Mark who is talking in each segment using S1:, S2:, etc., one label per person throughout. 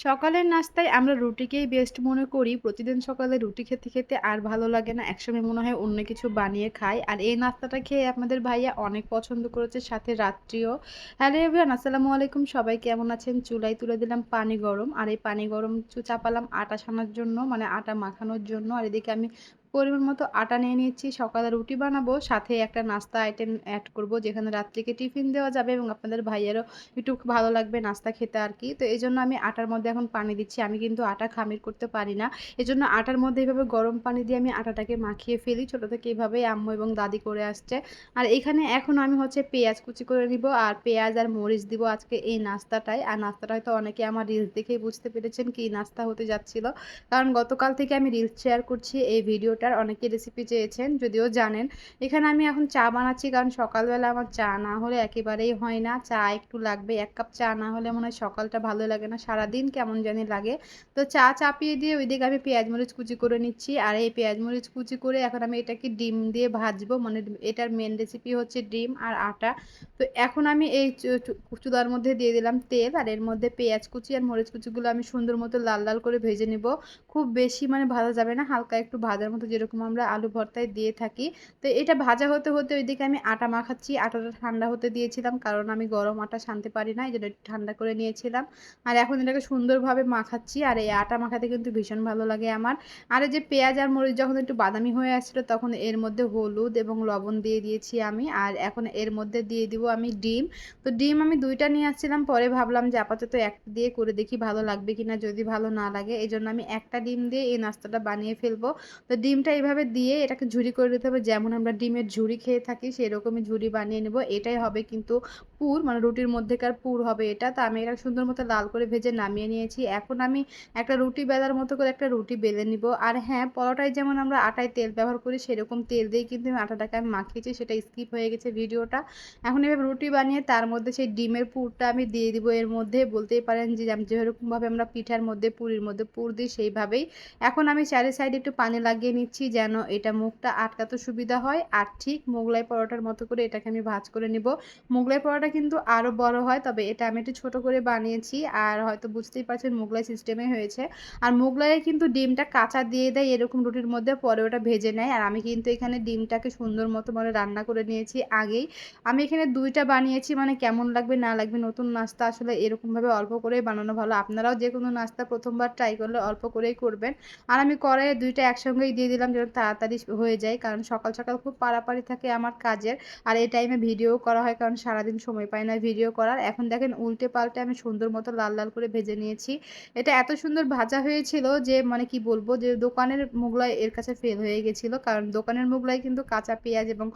S1: সকালের নাস্তায় আমরা রুটিকেই বেস্ট মনে করি। প্রতিদিন সকালে রুটি খেতে খেতে আর ভালো লাগে না। একসময় মনে হয় অন্য কিছু বানিয়ে খাই। আর এই নাস্তাটা খেয়ে আপনাদের ভাইয়া অনেক পছন্দ করেছে, সাথে রাত্রিও। হ্যালো এভরিওয়ান আসসালামু আলাইকুম। সবাই কেমন আছেন? চুলাই তুলে দিলাম পানি গরম। আর এই পানি গরম চাপালাম আটা ছানার জন্য মানে আটা মাখানোর জন্য। আর এদিকে আমি পরিমাণ মতো আটা নিয়ে নিচ্ছি সকালে রুটি বানাবো, সাথে একটা নাস্তা আইটেম অ্যাড করব, যেখানে রাত্রিকে টিফিন দেওয়া যাবে এবং আপনাদের ভাইয়েরও একটু ভালো লাগবে নাস্তা খেতে আর কি তো এই জন্য আমি আটার মধ্যে এখন পানি দিচ্ছি। আমি কিন্তু আটা খামির করতে পারি না। এই জন্য আটার মধ্যে এইভাবে গরম পানি দিয়ে আমি আটাটাকে মাখিয়ে ফেলি। ছোটো থেকে এইভাবেই আম্মু এবং দাদি করে আসছে। আর এখানে এখন আমি হচ্ছে পেঁয়াজ কুচি করে নিব। আর পেঁয়াজ আর মরিচ দিব আজকে এই নাস্তাটায়। আর নাস্তাটা হয়তো অনেকে আমার রিলস দেখেই বুঝতে পেরেছেন কি নাস্তা হতে যাচ্ছিল। কারণ গতকাল থেকে আমি রিলস শেয়ার করছি। এই ভিডিওটার অনেকে রেসিপি চেয়েছেন, যদিও জানেন। এখানে আমি এখন চা বানাচ্ছি, কারণ সকালবেলা আমার চা না হলে একেবারেই হয় না। চা একটু লাগবে, এক কাপ চা না হলে মনে হয় সকালটা ভালো লাগে না। সারাদিন কেমন জানি লাগে। তো চা চাপিয়ে দিয়ে ওইদিকে আমি পেঁয়াজ মরিচ কুচি করে নিচ্ছি। আর এই পেঁয়াজ মরিচ কুচি করে এখন আমি এটাকে ডিম দিয়ে ভাজবো। মানে এটার মেন রেসিপি হচ্ছে ডিম আর আটা। তো এখন আমি এই চুলার মধ্যে দিয়ে দিলাম তেল। আর এর মধ্যে পেঁয়াজ কুচি আর মরিচ কুচিগুলো আমি সুন্দর মতো লাল লাল করে ভেজে নেব। খুব বেশি মানে ভাজা যাবে না, হালকা একটু ভাজার মতো যেরকম আমরা আলু ভর্তায় দিয়ে থাকি। তো এটা ভাজা হতে হতে ওইদিকে আমি আটা মাখাচ্ছি। আটাটা ঠান্ডা হতে দিয়েছিলাম কারণ আমি গরম আটা ছানতে পারি না এই জন্য ঠান্ডা করে নিয়েছিলাম। আর এখন এটাকে সুন্দরভাবে মাখাচ্ছি আর এই আটা মাখাতে কিন্তু ভীষণ ভালো লাগে আমার। আর এই যে পেঁয়াজ আর মরিচ যখন একটু বাদামি হয়ে আসছিল তখন এর মধ্যে হলুদ এবং লবণ দিয়ে দিয়েছি আমি। আর এখন এর মধ্যে দিয়ে দিব আমি ডিম। তো ডিম আমি দুইটা নিয়ে আসছিলাম, পরে ভাবলাম যে আপাতত একটা দিয়ে করে দেখি ভালো লাগবে কিনা, যদি ভালো না লাগে। এই জন্য আমি একটা ডিম দিয়ে এই নাস্তাটা বানিয়ে ফেলব। তো ডিমটা এইভাবে দিয়ে এটাকে ঝুরি করে দিতে হবে। যেমন আমরা ডিমের ঝুরি খেয়ে থাকি, সেরকমই ঝুরি বানিয়ে নেব। এটাই হবে কিন্তু পুর মানে রুটির মধ্যেকার পুর হবে এটা। তো আমি এটা সুন্দর মতো লাল করে ভেজে নামিয়ে নিয়েছি। এখন আমি একটা রুটি বেলার মতো করে একটা রুটি বেলে নিব। আর হ্যাঁ পরোটায় যেমন আমরা আটায় তেল ব্যবহার করি, সেরকম তেল দিয়েই কিন্তু আমি আটাটাকে আমি মাখিয়েছি, সেটা স্কিপ হয়ে গেছে ভিডিওটা। এখন এভাবে রুটি বানিয়ে তার মধ্যে সেই ডিমের পুরটা আমি দিয়ে দিব। এর মধ্যে বলতেই পারেন যে যেরকমভাবে আমরা পিঠার মধ্যে, পুরির মধ্যে পুর দিই, সেইভাবেই। এখন আমি চারি সাইডে একটু পানি লাগিয়ে নিচ্ছি। যেন এটা মুখটা আটকাতে সুবিধা হয়। আর ঠিক মোগলাই পরোটার মতো করে এটাকে আমি ভাজ করে নিব। মোগলাই পরোটা কিন্তু আরও বড় হয়, তবে এটা আমি একটু ছোট করে বানিয়েছি আর হয়তো বুঝতেই পারছেন মোগলাই সিস্টেমে হয়েছে। আর মোগলাইয়ে কিন্তু ডিমটা কাঁচা দিয়ে দেয়, এরকম রুটির মধ্যে পরে ওটা ভেজে নেয়। আর আমি কিন্তু এখানে ডিমটাকে সুন্দর মতো মানে রান্না করে নিয়েছি আগেই। আমি এখানে দুইটা বানিয়েছি মানে কেমন লাগবে না লাগবে নতুন নাস্তা আসলে এরকমভাবে অল্প করেই বানানো ভালো। আপনারাও যে কোনো নাস্তা প্রথমবার ট্রাই করলে অল্প করেই করবেন। আর আমি কড়াইয়ে দুইটা একসঙ্গেই দিয়ে দিলাম। যেন তাড়াতাড়ি হয়ে যায়, কারণ সকাল সকাল খুব পাড়াপাড়ি থাকে আমার কাজের। আর এই টাইমে ভিডিও করা হয়, কারণ সারাদিন সময় পাই না ভিডিও করার। এখন দেখেন উল্টে পাল্টে আমি সুন্দর মতো লাল লাল করে ভেজে নিয়েছি। এটা এত সুন্দর ভাজা হয়েছিল যে মানে কি বলব, যে দোকানের মোগলাই এর কাছে ফেল হয়ে গেছিল। কারণ দোকানের মোগলাই কিন্তু কাঁচা পেঁয়াজ এবং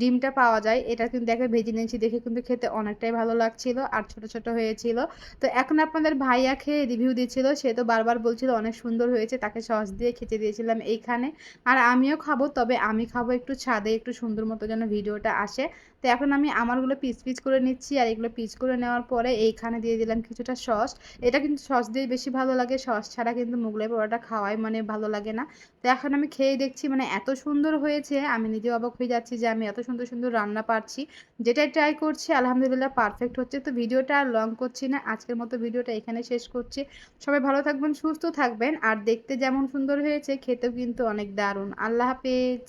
S1: ডিমটা পাওয়া যায়। এটা কিন্তু দেখে ভেজে নিয়েছি, দেখে কিন্তু খেতে অনেকটাই ভালো লাগছিল আর ছোট ছোট হয়েছিল। তো এখন আপনাদের ভাইয়া খেয়ে রিভিউ দিচ্ছিল সে তো বারবার বলছিল অনেক সুন্দর হয়েছে, তাকে সস দিয়ে খেতে দিয়েছিলাম এইখানে। আর আমিও খাব, তবে আমি খাব একটু ছাদে, একটু সুন্দর মতো যেন ভিডিওটা আসে। তো এখন আমি আমারগুলো পিস পিস করে নিচ্ছি আর এগুলো পিস করে নেওয়ার পরে এইখানে দিয়ে দিলাম কিছুটা সস। এটা কিন্তু সস দিয়ে বেশি ভালো লাগে, সস ছাড়া কিন্তু মোগলাই পরোটা খাওয়াই মানে ভালো লাগে না। তো এখন আমি খেয়ে দেখছি মানে এত সুন্দর হয়েছে, আমি নিজেও অবাক হয়ে যাচ্ছি যে আমি এত সুন্দর সুন্দর রান্না পারছি। যেটাই ট্রাই করছি, আলহামদুলিল্লাহ পারফেক্ট হচ্ছে। তো ভিডিওটা আর লং করছি না, আজকের মতো ভিডিওটা এখানে শেষ করছি। সবাই ভালো থাকবেন, সুস্থ থাকবেন, আর দেখতে যেমন সুন্দর হয়েছে, খেতেও কিন্তু অনেক দারুণ। আল্লাহ হাফেজ।